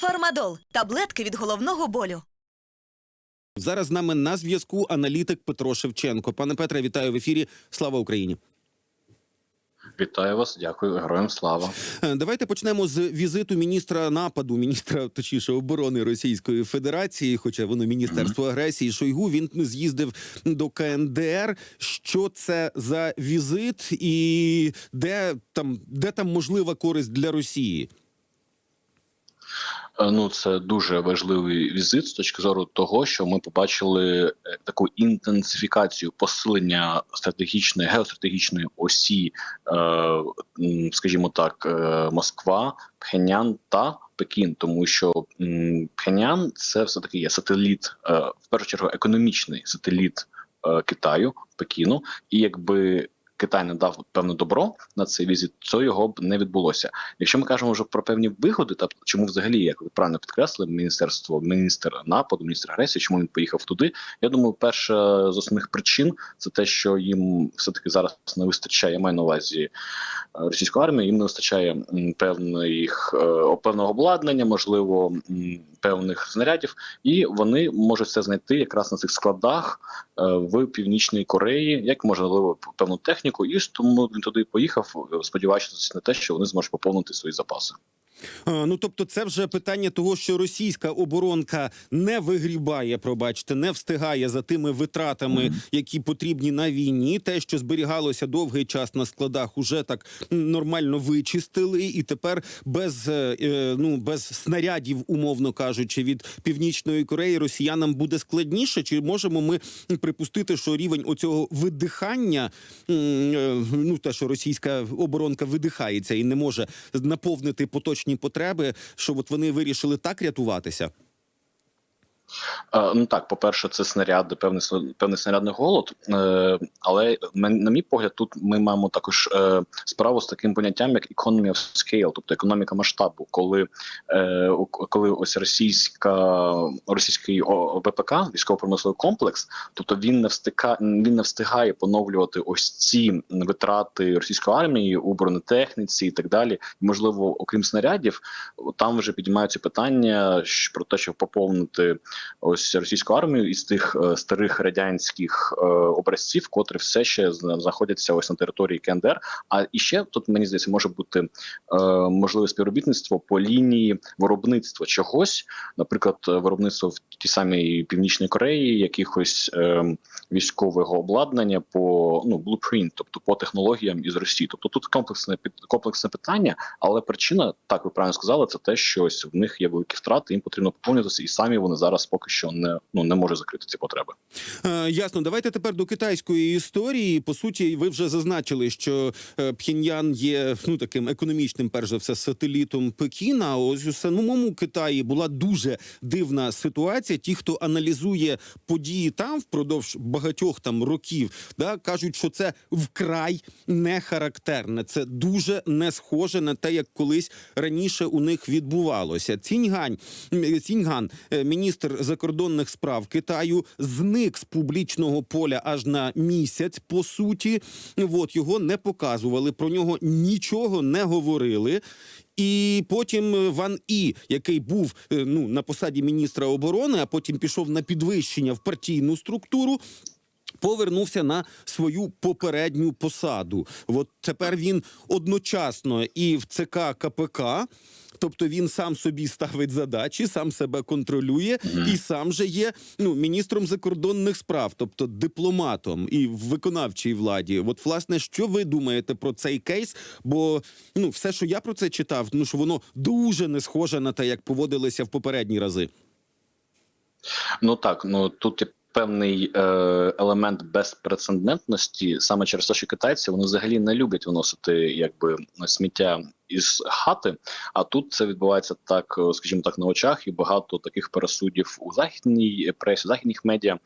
Фармадол таблетки від головного болю. Зараз з нами на зв'язку аналітик Петро Шевченко. Пане Петре, вітаю в ефірі. Слава Україні. Вітаю вас, дякую, героям слава. Е, Давайте почнемо з візиту міністра нападу, міністра точніше оборони Російської Федерації, хоча воно міністерство агресії Шойгу. Він з'їздив до КНДР. Що це за візит, і де там, де там можлива користь для Росії? Е, Ну, це дуже важливий візит з точки зору того, що ми побачили е, таку інтенсифікацію посилення стратегічної геостратегічної осі, е, скажімо так, Москва, Пхенян та Пекін, тому що Пхенян це все таки є сателіт, в першу чергу, економічний сателіт Китаю, Пекіну, і якби. Китай не дав певне добро на цей візит, то його б не відбулося. Якщо ми кажемо вже про певні вигоди, тобто чому взагалі, як ви правильно підкреслили, міністерство, міністр нападу, міністр агресії, чому він поїхав туди? Я думаю, перша з основних причин це те, що їм все таки зараз не вистачає. Я маю на увазі е, російської армії, їм не вистачає певних е, певного обладнання, можливо, певних знарядів, і вони можуть це знайти якраз на цих складах е, в північній Кореї, як можливо певну техніку, і тому він туди поїхав, е, сподіваючись на те, що вони зможуть поповнити свої запаси. А, Ну тобто, це вже питання того, що російська оборонка не вигрібає, пробачте, не встигає за тими витратами, які потрібні на війні. Те, що зберігалося довгий час на складах, уже так нормально вичистили, і тепер без е, е, ну без снарядів, умовно кажучи, від північної Кореї росіянам буде складніше. Чи можемо ми припустити, що рівень оцього видихання, е, ну те, що російська оборонка видихається і не може наповнити поточні потреби, що от вони вирішили так рятуватися? Е, Ну так, по-перше, це снаряди, певний певний снарядний голод. Е, але на мій погляд, тут ми маємо також е, справу з таким поняттям, як economy of scale, тобто економіка масштабу, коли, коли ось російська російський ВПК, військово-промисловий комплекс, тобто він не встика, він не встигає поновлювати ось ці витрати російської армії у бронетехніці і так далі. Можливо, окрім снарядів, там вже підіймаються питання про те, щоб поповнити ось російську армію із тих е, старих радянських е, образців, котрі все ще зна- знаходяться ось на території КНДР. А і ще тут мені здається може бути е, можливе співробітництво по лінії виробництва чогось, наприклад, виробництво в тій самій північній Кореї, якихось військового обладнання по ну blueprint, тобто по технологіям із Росії. Тобто тут комплексне комплексне питання, але причина, так ви правильно сказали, це те, що ось в них є великі втрати, їм потрібно поповнюватися, і самі вони зараз поки що не ну не можуть закрити ці потреби. Е, ясно, давайте тепер до китайської історії. По суті, ви вже зазначили, що е, Пхеньян є ну таким економічним, перш за все, сателітом Пекіна. Ось у самому Китаї була дуже дивна ситуація. Ті, хто аналізує події там впродовж багатьох там років, да кажуть, що це вкрай не характерне. Це дуже не схоже на те, як колись раніше у них відбувалося. Ціньгань Ціньган, е, закордонних справ Китаю, зник з публічного поля аж на місяць. По суті, от його не показували, про нього нічого не говорили. І потім е, Ван І, який був е, ну на посаді міністра оборони, а потім пішов на підвищення в партійну структуру. Повернувся на свою попередню посаду. От тепер він одночасно і в ЦК КПК, тобто він сам собі ставить задачі, сам себе контролює, і сам же є ну міністром закордонних справ, тобто дипломатом і в виконавчій владі. От, власне, що ви думаєте про цей кейс? Бо ну все, що я про це читав, ну що воно дуже не схоже на те, як поводилися в попередні рази. Ну так, ну тут певний е, елемент безпрецедентності, саме через те, що китайці вони взагалі не люблять виносити якби сміття із хати. А тут це відбувається так, е, скажімо так, на очах, і багато таких пересудів у західній пресі, західних медіа.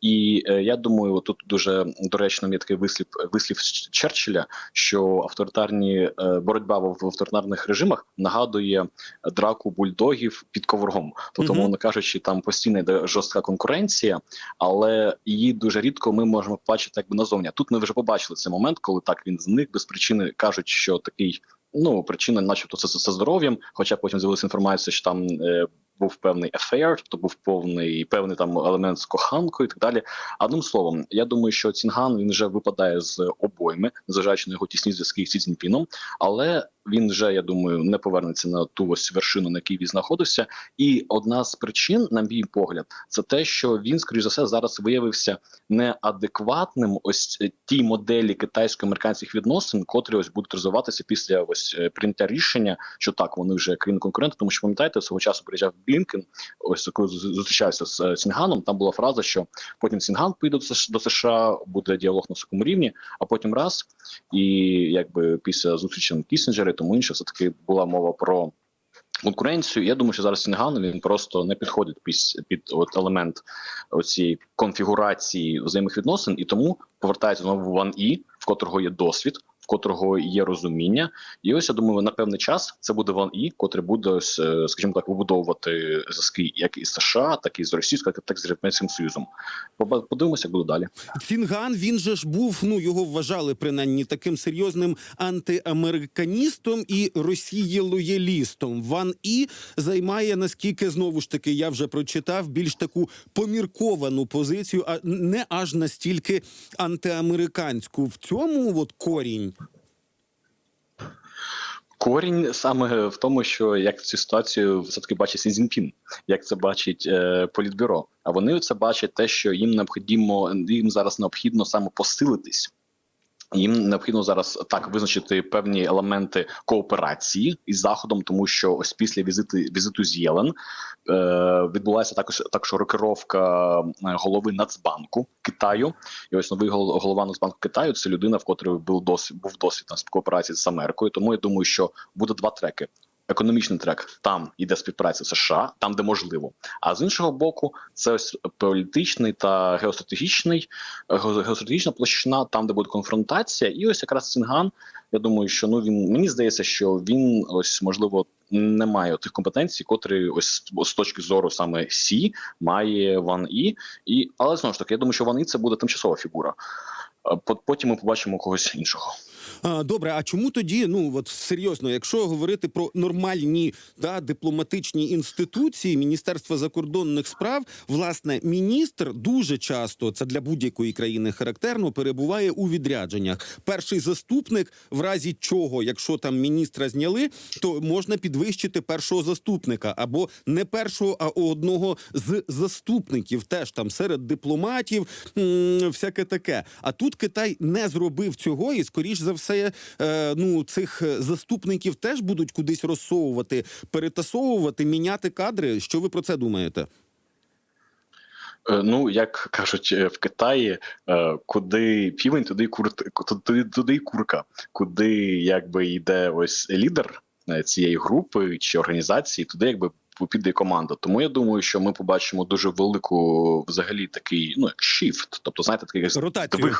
І е, я думаю, тут дуже доречно є такий вислів вислів Черчилля, що авторитарні е, боротьба в авторитарних режимах нагадує драку бульдогів під ковром. Тобто, мовно кажучи, там постійно йде жорстка конкуренція, але її дуже рідко ми можемо побачити якби назовні. Тут ми вже побачили цей момент, коли так він зник без причини кажуть, що такий Ну, причина, начебто, це це здоров'ям. Хоча потім з'явилася інформація, що там е, був певний affair, тобто був повний певний там елемент з коханкою і так далі. Одним словом, я думаю, що Цінган він вже випадає з обойми, незважаючи на його тісні зв'язки з Цзіньпіном, але він вже, я думаю, не повернеться на ту ось вершину, на якій він знаходився. І одна з причин, на мій погляд, це те, що він, скоріш за все, зараз виявився неадекватним ось е, тій моделі китайсько-американських відносин, котрі ось будуть розвиватися після ось е, прийняття рішення, що так вони вже країни конкуренти. Тому що пам'ятаєте, свого часу приїжджав Блінкен. Ось коли зустрічався з е, Сінганом. Там була фраза, що потім Сінган поїде до США, буде діалог на високому рівні, а потім раз і якби після зустрічі Кісінджера і тому інше, все таки була мова про. Конкуренцію, я думаю, що зараз Сінган він просто не підходить під, під от елемент цієї конфігурації взаємовідносин, і тому повертається знову в Ван І, в котрого є досвід, котрого є розуміння. І ось я думаю, на певний час це буде Ван І, котрий буде, е, скажімо так, вибудовувати зв'язки як із США, так і з Російською, так і з Європейським Союзом. Подивимося, як буде далі. Цінган він же ж був. Ну його вважали принаймні таким серйозним антиамериканістом і Росії-лоялістом. Ван і займає наскільки знову ж таки я вже прочитав більш таку помірковану позицію, а не аж настільки антиамериканську. В цьому от корінь. Корінь саме в тому, що як цю ситуацію все таки бачить Сі Цзіньпін, як це бачить е, політбюро. А вони це бачать те, що їм необхідно їм зараз необхідно саме посилитись. Їм необхідно зараз так визначити певні елементи кооперації із заходом, тому що ось після візиту візиту з Єлен е, відбулася також також рокировка е, голови Нацбанку Китаю. І ось новий голова Нацбанку Китаю це людина, в котрій був досвід був досвід на співкооперації з Америкою. Тому я думаю, що буде два треки. Економічний трек там йде співпраця США, там де можливо. А з іншого боку, це ось політичний та геостратегічний геостратегічна площина, там де буде конфронтація, і ось якраз Цинган. Я думаю, що ну він мені здається, що він ось можливо не має тих компетенцій, котрі ось з точки зору саме Сі має Ван І. І але знову ж таки, я думаю, що Ван І це буде тимчасова фігура. Е, по- Потім ми побачимо когось іншого. Добре, а чому тоді, ну от серйозно, якщо говорити про нормальні да, дипломатичні інституції Міністерства закордонних справ, власне, міністр дуже часто це для будь-якої країни характерно перебуває у відрядженнях. Перший заступник, в разі чого, якщо там міністра зняли, то можна підвищити першого заступника або не першого, а одного з заступників. Теж там серед дипломатів, всяке таке. А тут Китай не зробив цього, і скоріш за все, е, ну цих е, заступників теж будуть кудись розсовувати, перетасовувати, міняти кадри. Що ви про це думаєте? Е, Ну, як кажуть е, в Китаї, куди півень, туди кур, туди, туди курка, куди якби йде ось лідер цієї групи чи організації, туди якби піде команда. Тому я думаю, що ми побачимо дуже велику, взагалі, такий ну як shift, тобто знаєте, такий Ротацію.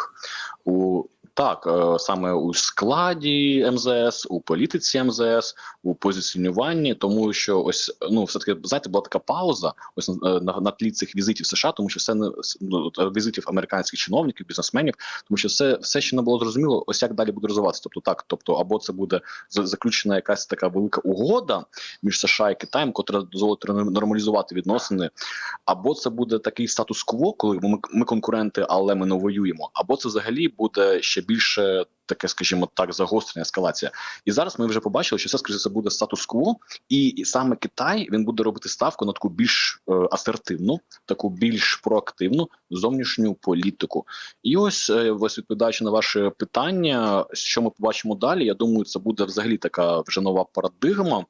у так, е, саме у складі МЗС, у політиці МЗС, у позиціонуванні, тому що ось ну все таки знаєте, була така пауза ось е, на, на тлі цих візитів США, тому що все не ну, е, візитів американських чиновників, бізнесменів, тому що все, все ще не було зрозуміло, ось як далі буде розвиватися. Тобто, так, тобто, або це буде заключена якась така велика угода між США і Китаєм, котра дозволить нормалізувати відносини, або це буде такий статус-кво, коли ми, ми конкуренти, але ми не воюємо, або це взагалі буде ще більше таке, скажімо так, загострення, ескалація. І зараз ми вже побачили, що це скоріше буде статус-кво, і саме Китай він буде робити ставку на таку більш е, асертивну, таку більш проактивну зовнішню політику. І ось е, ось відповідаючи на ваше питання, що ми побачимо далі. Я думаю, це буде взагалі така вже нова парадигма,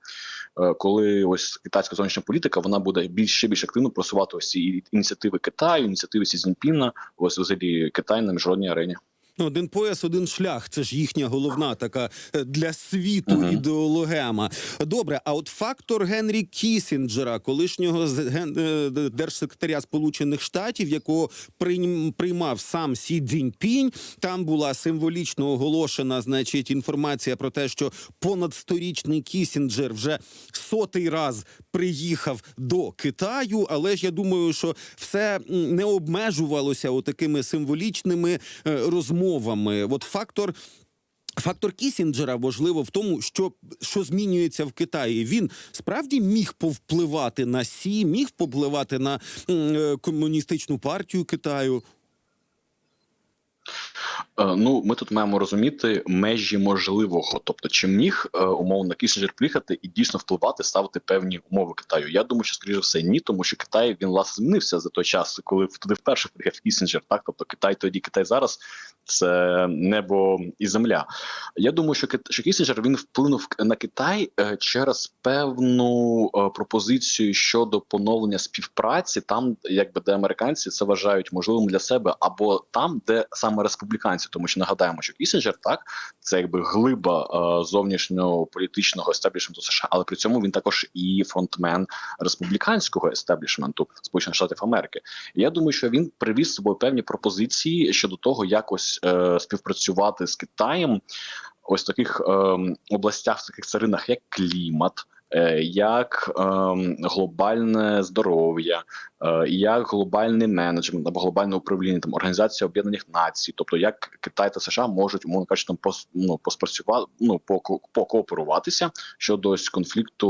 е, коли ось китайська зовнішня політика вона буде більш ще більш активно просувати ось ці ініціативи Китаю, ініціативи Сі Цзіньпіна, ось взагалі Китай на міжнародній арені. Ну, Один пояс, один шлях. Це ж їхня головна така е, для світу Мгм. ідеологема. Добре, а от фактор Генрі Кісінджера, колишнього е, держсекретаря Сполучених Штатів, якого прийм- приймав сам Сі Цзіньпінь, там була символічно оголошена, значить, інформація про те, що понад сторічний Кісінджер вже сотий раз приїхав до Китаю. Але ж я думаю, що все не обмежувалося отакими символічними е, розмовами. От фактор. Фактор Кісінджера важливо в тому, що, що змінюється в Китаї. Він справді міг повпливати на Сі, міг повпливати на е, комуністичну партію Китаю. Е, Ну, ми тут маємо розуміти межі можливого. Тобто, чи міг е, умовно Кісінджер приїхати і дійсно впливати, ставити певні умови Китаю. Я думаю, що скоріше все ні, тому що Китай він власне змінився за той час, коли туди вперше приїхав Кісінджер. Так, тобто Китай тоді, Китай зараз це небо і земля. Я думаю, що що Кісінджер він вплинув на Китай е, через певну пропозицію щодо поновлення співпраці, там, якби де американці це вважають можливим для себе, або там, де саме республіканці, тому що нагадаємо, що Кісінджер так це якби глиба е, зовнішнього політичного естеблішменту США, але при цьому він також і фронтмен республіканського естеблішменту Сполучених Штатів Америки. Я думаю, що він привіз з собою певні пропозиції щодо того, як ось е, співпрацювати з Китаєм. Ось таких е, областях, в таких царинах, як клімат, як е, глобальне здоров'я, е, як глобальний менеджмент або глобальне управління, там Організація Об'єднаних Націй, тобто як Китай та США можуть умовно кажучи, там пос, ну, поспрацювати, ну покооперуватися щодо конфлікту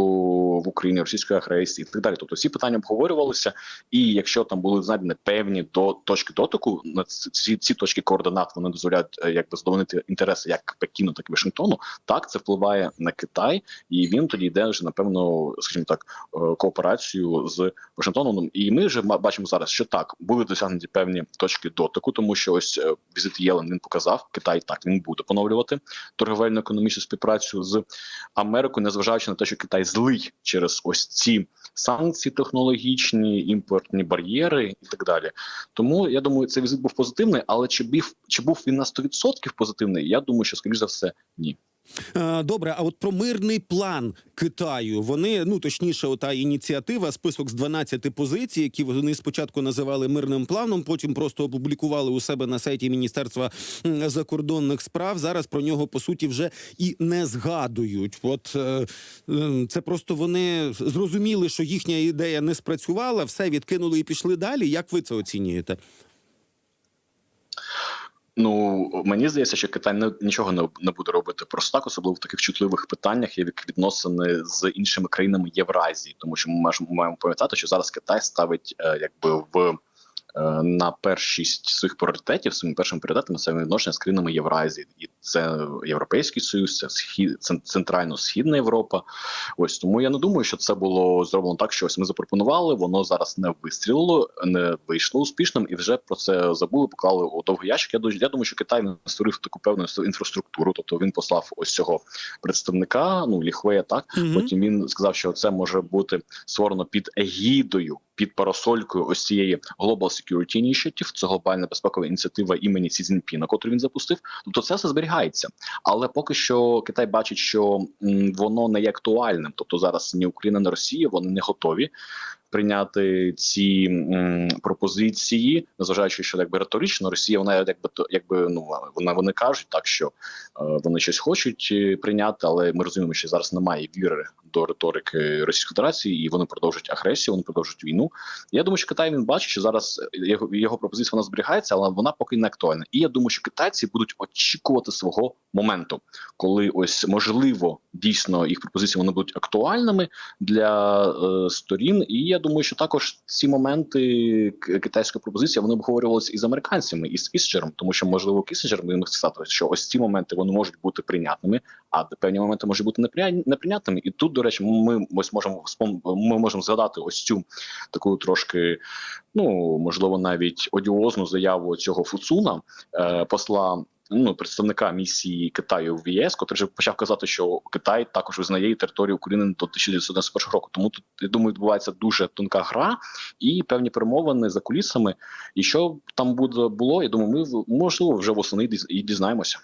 в Україні, російської агресії і так далі. Тобто всі питання обговорювалися, і якщо там були знайдені певні до точки дотику, на ці, ці точки координат вони дозволяють е, якби задовольнити інтереси як Пекіну, так і Вашингтону. Так це впливає на Китай, і він тоді йде вже напевно, скажімо так, е, кооперацію з Вашингтоном. І ми вже бачимо зараз, що так були досягнуті певні точки дотику, тому що ось е, візит Єлен він показав, Китай так він буде поновлювати торговельну економічну співпрацю з Америкою, незважаючи на те, що Китай злий через ось ці санкції технологічні, імпортні бар'єри і так далі. Тому я думаю, цей візит був позитивний, але чи був чи був він на 100% позитивний? Я думаю, що скоріш за все ні. Е, Добре, а от про мирний план Китаю. Вони, ну точніше, ота ініціатива, список з 12 позицій, які вони спочатку називали мирним планом, потім просто опублікували у себе на сайті Міністерства закордонних справ. Зараз про нього по суті вже і не згадують. От е, це просто вони зрозуміли, що їхня ідея не спрацювала, все відкинули і пішли далі. Як ви це оцінюєте? Ну мені здається, що Китай не нічого не, не буде робити просто так, особливо в таких чутливих питаннях, як відносини з іншими країнами Євразії, тому що ми маємо, пам'ятати, що зараз Китай ставить е, якби в на першість своїх пріоритетів своїм першим пріоритетом це відношення з країнами Євразії, і це Європейський Союз, це схід центрально-східна Європа. Ось тому я не думаю, що це було зроблено так, що ось ми запропонували, воно зараз не вистрілило, не вийшло успішним, і вже про це забули, поклали у довгий ящик. Я я думаю, що Китай він створив таку певну інфраструктуру. Тобто він послав ось цього представника, ну ліхвея, так Мгм. потім він сказав, що це може бути створено під егідою. Під парасолькою ось цієї Global Security Initiative, це глобальна безпекова ініціатива імені Сі Цзіньпіна, котру він запустив. Тобто це все зберігається. Але поки що Китай бачить, що воно не є актуальним. Тобто зараз ні Україна, ні Росія вони не готові прийняти ці м, пропозиції, незважаючи, що якби риторично Росія, вона якби то якби ну вона вони кажуть так, що е, вони щось хочуть е, прийняти, але ми розуміємо, що зараз немає віри до риторики Російської Федерації, і вони продовжують агресію, вони продовжують війну. Я думаю, що Китай він бачить, що зараз його його пропозиція вона зберігається, але вона поки не актуальна. І я думаю, що китайці будуть очікувати свого моменту, коли ось можливо дійсно їх пропозиції вони будуть актуальними для е, сторін. І я думаю, що також ці моменти китайської пропозиції вони обговорювалися із американцями і з Кісінджером, тому що можливо Кісінджер він сказати, що ось ці моменти вони можуть бути прийнятними, а певні моменти можуть бути неприйнятними. І тут, до речі, ми ось можемо ми можемо згадати ось цю таку трошки, ну можливо, навіть одіозну заяву цього Фуцуна, е, посла. Ну, представника місії Китаю в ЄС, котрий вже почав казати, що Китай також визнає територію України до 1991 року. Тому тут я думаю, відбувається дуже тонка гра і певні перемовини за кулісами. І що там буде було, я думаю, ми можливо вже восени і дізнаємося.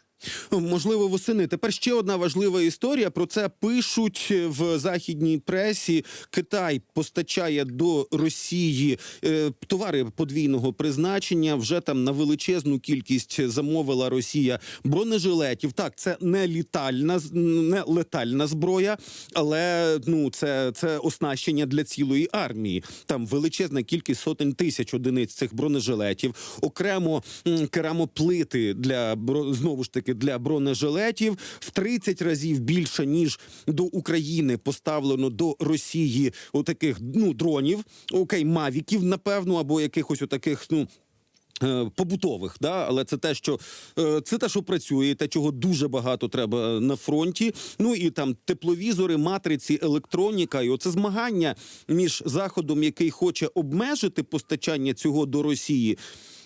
Можливо, восени. Тепер ще одна важлива історія. Про це пишуть в західній пресі. Китай постачає до Росії е, товари подвійного призначення. Вже там на величезну кількість замовила Росія бронежилетів. Так, це не літальна не летальна зброя, але ну це, це оснащення для цілої армії. Там величезна кількість сотень тисяч одиниць цих бронежилетів, окремо керамоплити для знову ж таки пластики для бронежилетів в 30 разів більше ніж до України поставлено до Росії отаких ну дронів, окей, мавіків, напевно, або якихось отаких, ну. е, Побутових, да, але це те, що е, це те, що працює, те, чого дуже багато треба на фронті. Ну і там тепловізори, матриці, електроніка, і оце змагання між заходом, який хоче обмежити постачання цього до Росії,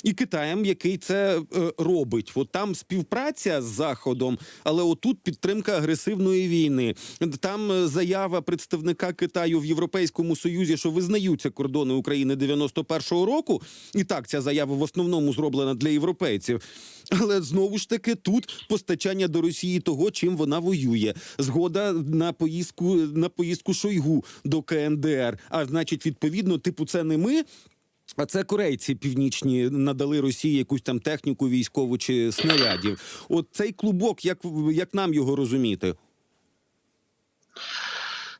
і Китаєм, який це е, робить. От там співпраця з заходом, але отут підтримка агресивної війни. Там е, заява представника Китаю в Європейському Союзі, що визнаються кордони України 91-го року. І так ця заява в основному зроблена для європейців. Але знову ж таки тут постачання до Росії того, чим вона воює. Згода на поїздку на поїздку Шойгу до КНДР. А значить, відповідно, типу, це не ми. А це корейці північні надали Росії якусь там техніку військову чи снарядів. От цей клубок, як, як нам його розуміти?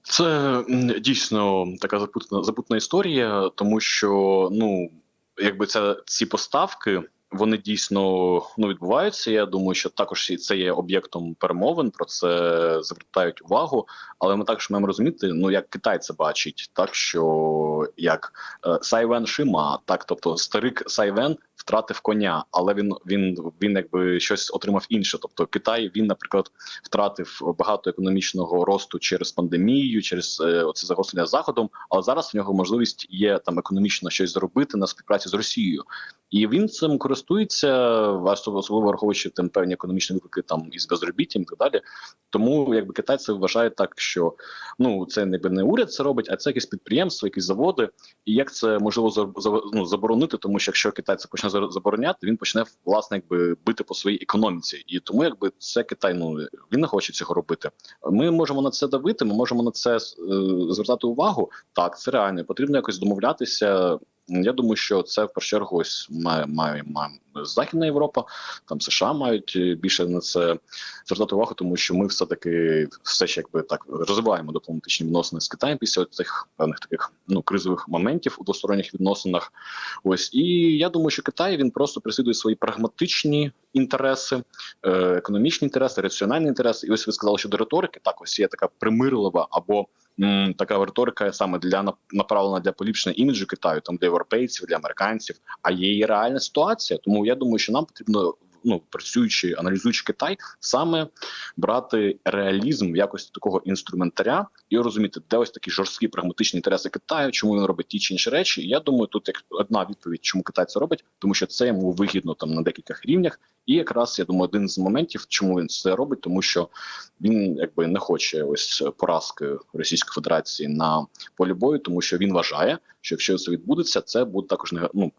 Це дійсно така запутана запутана історія, тому що ну якби це ці поставки. Вони дійсно ну відбуваються. Я думаю, що також це є об'єктом перемовин. Про це звертають увагу. Але ми також маємо розуміти, ну як Китай це бачить, так що як е, Сайвен Шима, так тобто старик Сайвен втратив коня, але він він він якби щось отримав інше. Тобто Китай він, наприклад, втратив багато економічного росту через пандемію, через е, оце загострення заходом. Але зараз в нього можливість є там економічно щось зробити на співпраці з Росією, і він цим користується, особливо враховуючи там певні економічні виклики там із безробіттям і так далі. Тому якби Китай це вважає так, що ну це не не уряд це робить, а це якесь підприємство, якісь заводи. І як це можливо ну, заборонити, тому що якщо Китай це почне забороняти, він почне власне якби бити по своїй економіці, і тому якби це Китай. Ну він не хоче цього робити. Ми можемо на це давити. Ми можемо на це е, звертати увагу. Так, це реально потрібно якось домовлятися. Я думаю, що це в першу чергу ось має має, має Західна Європа, там США мають е, більше на це звертати увагу, тому що ми все таки все ще якби так розвиваємо дипломатичні відносини з Китаєм після цих певних таких ну кризових моментів у двосторонніх відносинах. Ось і я думаю, що Китай він просто переслідує свої прагматичні інтереси, е, економічні інтереси, раціональні інтереси. І ось ви сказали, що до риторики так ось є така примирлива або м, така риторика саме для нап- направлена для поліпшення іміджу Китаю, там для європейців, для американців. А є і реальна ситуація. Тому я думаю, що нам потрібно. Ну, працюючи, аналізуючи Китай, саме брати реалізм в якості такого інструментаря і розуміти, де ось такі жорсткі прагматичні інтереси Китаю, чому він робить ті чи інші речі. І я думаю, тут як одна відповідь, чому Китай це робить, тому що це йому вигідно там на декількох рівнях. І якраз я думаю, один з моментів, чому він це робить, тому що він якби не хоче ось поразки Російської Федерації на полі бою, тому що він вважає, що якщо це відбудеться, це буде також не ну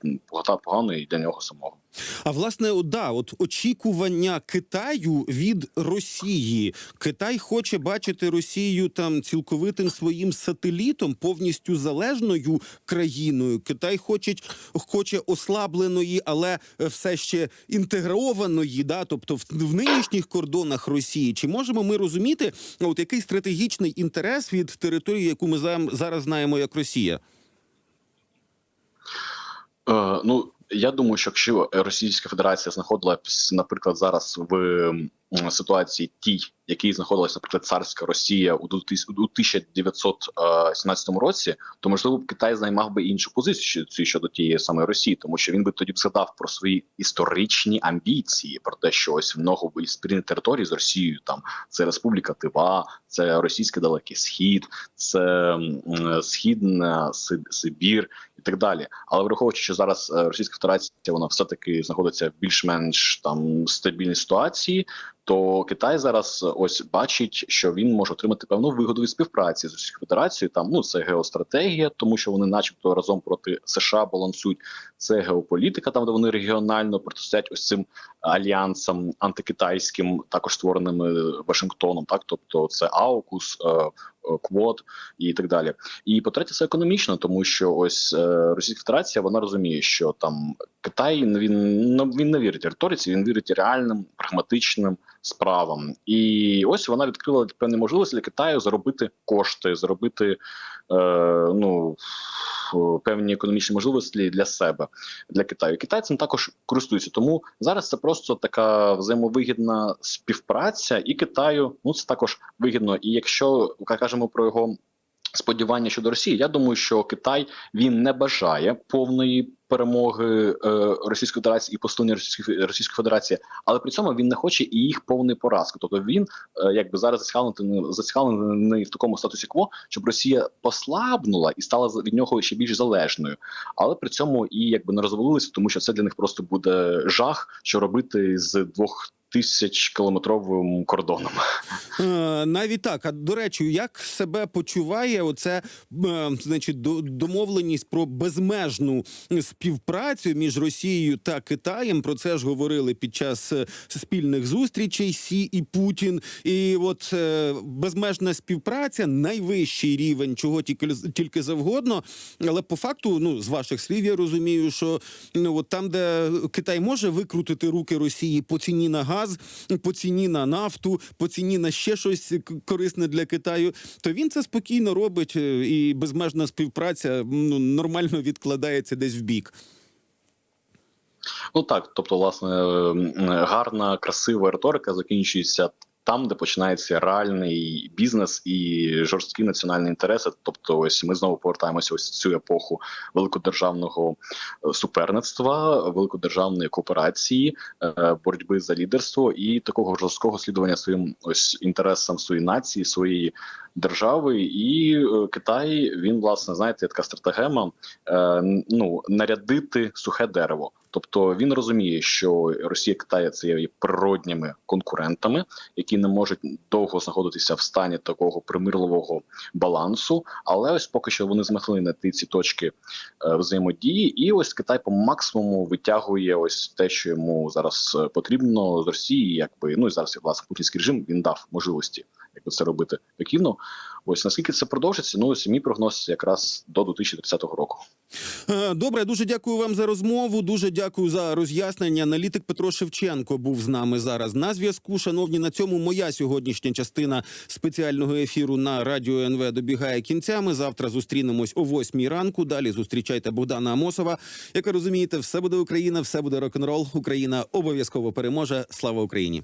погано і для нього самого. А власне, да, от очікування Китаю від Росії. Китай хоче бачити Росію там цілковитим своїм сателітом, повністю залежною країною. Китай хоче, хоче ослабленої, але все ще інтегрованої, да, тобто в, в нинішніх кордонах Росії. Чи можемо ми розуміти, от який стратегічний інтерес від території, яку ми зараз знаємо як Росія? Е, ну я думаю, що якщо Російська Федерація знаходилась, наприклад, зараз в ситуації тій, якій знаходилась, наприклад, царська Росія у 2000 у 1917 році, то можливо б Китай займав би іншу позицію щодо тієї самої Росії, тому що він би тоді б згадав про свої історичні амбіції, про те, що ось в нього були спільні території з Росією. Там це Республіка Тива, це Російський Далекий Схід, це Східна Си- Сибір так далі. Але враховуючи, що зараз е, Російська Федерація вона все таки знаходиться в більш-менш там стабільній ситуації, то Китай зараз е, ось бачить, що він може отримати певну вигоду від співпраці з Російською Федерацією. Там ну це геостратегія, тому що вони, начебто, разом проти США балансують. Це геополітика, там де вони регіонально протистоять ось цим альянсам антикитайським, також створеним е, Вашингтоном. Так, тобто це Аукус. Квот і так далі, і по-третє, це економічно, тому що ось е, Російська Федерація вона розуміє, що там Китай він ну, він не вірить риториці, він вірить реальним прагматичним справам. І ось вона відкрила певні можливості для Китаю заробити кошти, заробити е, ну певні економічні можливості для себе, для Китаю. Китай цим також користується. Тому зараз це просто така взаємовигідна співпраця, і Китаю ну це також вигідно. І якщо кажемо про його сподівання щодо Росії, я думаю, що Китай він не бажає повної перемоги е, Російської Федерації і посилення Російської Російської Федерації, але при цьому він не хоче і їх повної поразки. Тобто він е, якби зараз зацікавлений зацікавлений в такому статусі кво, щоб Росія послабнула і стала від нього ще більш залежною, але при цьому і якби не розвалилися, тому що це для них просто буде жах, що робити з двох. Тисяч кілометровим кордоном. Е, навіть так. А до речі, як себе почуває оце, е, значить, домовленість про безмежну співпрацю між Росією та Китаєм? Про це ж говорили під час е, спільних зустрічей Сі і Путін. І от безмежна співпраця, найвищий рівень, чого тільки тільки завгодно. Але по факту, ну з ваших слів, я розумію, що ну от там, де Китай може викрутити руки Росії по ціні на газ, по ціні на нафту, по ціні на ще щось корисне для Китаю, то він це спокійно робить, е, і безмежна співпраця ну нормально відкладається десь в бік. Ну так, тобто, власне, гарна, красива риторика закінчується там, де починається реальний бізнес і жорсткі національні інтереси. Тобто, ось ми знову повертаємося ось цю епоху великодержавного е, суперництва, великодержавної кооперації, е, боротьби за лідерство і такого жорсткого слідування своїм ось інтересам своєї нації, своєї держави. І е, Китай він власне знаєте, така стратегема е, ну нарядити сухе дерево. Тобто він розуміє, що Росія і Китай це є природніми конкурентами, які не можуть довго знаходитися в стані такого примирливого балансу. Але ось поки що вони змогли знайти ці точки е, взаємодії, і ось Китай по максимуму витягує ось те, що йому зараз потрібно з Росії, якби ну і зараз власне путінський режим він дав можливості якби це робити ефективно. Ось наскільки це продовжиться? Ну ось мій прогноз якраз до 2030 року. Е, Добре, дуже дякую вам за розмову. Дуже дякую за роз'яснення. Аналітик Петро Шевченко був з нами зараз на зв'язку. Шановні, на цьому моя сьогоднішня частина спеціального ефіру на радіо НВ добігає кінця. Ми завтра зустрінемось о 8 ранку. Далі зустрічайте Богдана Амосова. Як ви розумієте, все буде Україна, все буде рок-н-рол. Україна обов'язково переможе. Слава Україні!